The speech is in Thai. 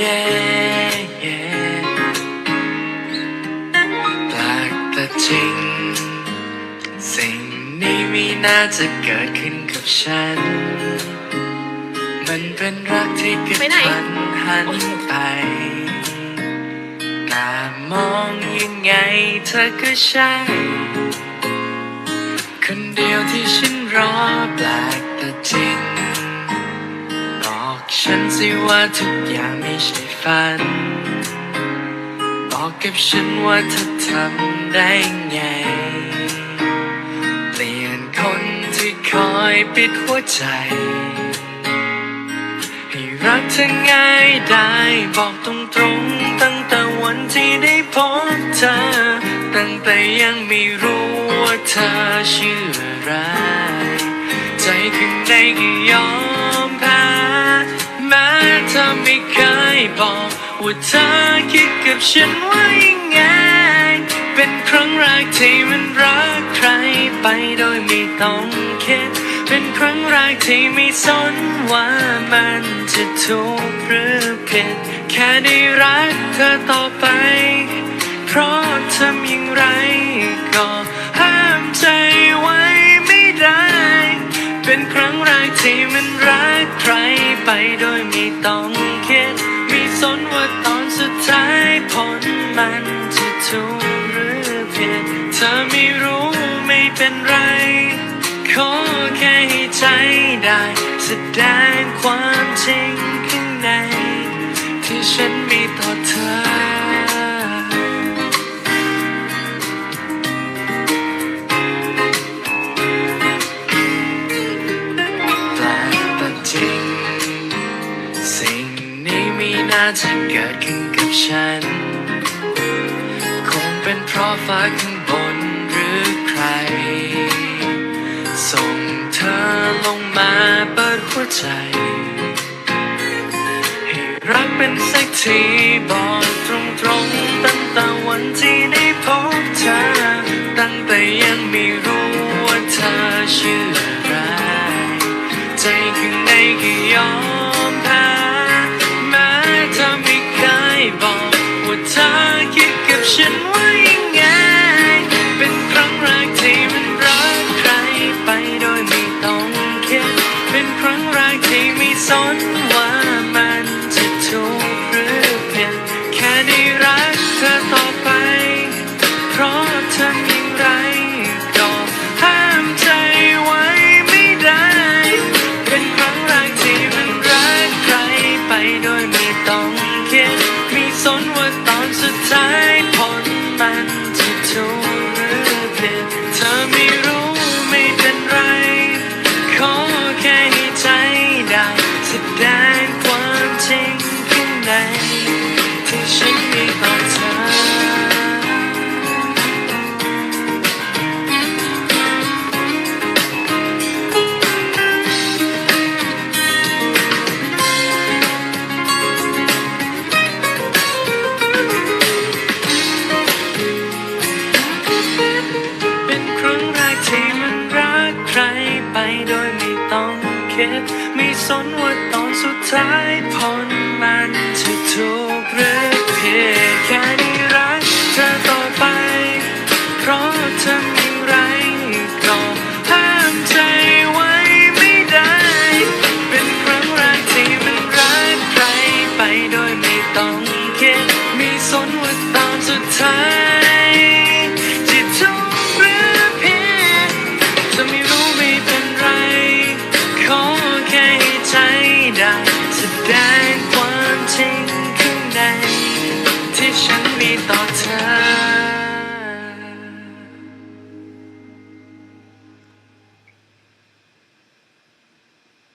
yeah, yeah แปลกแต่จริง สิ่งนี้ไม่น่าจะเกิดขึ้นกับฉัน มันเป็นรักที่เกิดควันหันไปตามองยังไงเธอก็ใช่ คนเดียวที่ฉันรอแปลกแต่จริง ฉันสิว่าทุกอย่างไม่ใช่ฝัน บอกกับฉันว่าเธอทำได้ไง เปลี่ยนคนที่คอยปิดหัวใจ ให้รักเธอง่ายได้บอกตรงๆตั้งแต่วันที่ได้พบเธอ ตั้งแต่ยังไม่รู้ว่าเธอชื่ออะไร ใจข้างในก็ยอม ธอไม่เคยบอกว่าเธอคิดกับฉันว่ายังไง เป็นครั้งแรกที่มันรักใครไปโดยไม่ต้องคิด เป็นครั้งแรกที่ไม่สนว่ามันจะถูกหรือผิด แค่ได้รักเธอต่อไป เพราะทำอย่างไรก็ห้ามใจ เป็นครั้งแรกที่มันรักใครไปโดยไม่ต้องคิดม่สนว่าตอนสุดท้ายผลมันจะถูกหรือผิดเธอไม่รู้ไม่เป็นไร ขอแค่ให้ใจได้ แสดงความจริงข้างใน ที่ฉันมีต่อเธอ สิ่งนี้ไม่น่าจะเกิดขึ้นกับฉัน คงเป็นเพราะฟ้าข้างบนหรือใคร ส่งเธอลงมาเปิดหัวใจ ให้รักเป็นสักทีบอกตรงๆตั้งแต่วันที่ได้พบเธอ ตั้งแต่ยังไม่รู้ว่าเธอชื่ออะไร ใจข้างในก็ยอม สนว่ามันจะถูกหรือผิดแค่ได้รักเธอต่อไป เพราะทำอย่างไรก็ห้ามใจไว้ไม่ได้ เป็นครั้งแรกที่มันรักใครไปโดยไม่ต้องคิดไม่สนว่าตอนสุดท้าย ต้องคิดไม่สนว่าตอนสุดท้ายผลมันจะถูกหรือผิดแค่ได้รักเธอต่อไป เพราะทำอย่างไรก็ห้ามใจไว้ไม่ได้ เป็นครั้งแรกที่มันรักใครไปโดยไม่ต้องคิดไม่สนว่าตอนสุดท้าย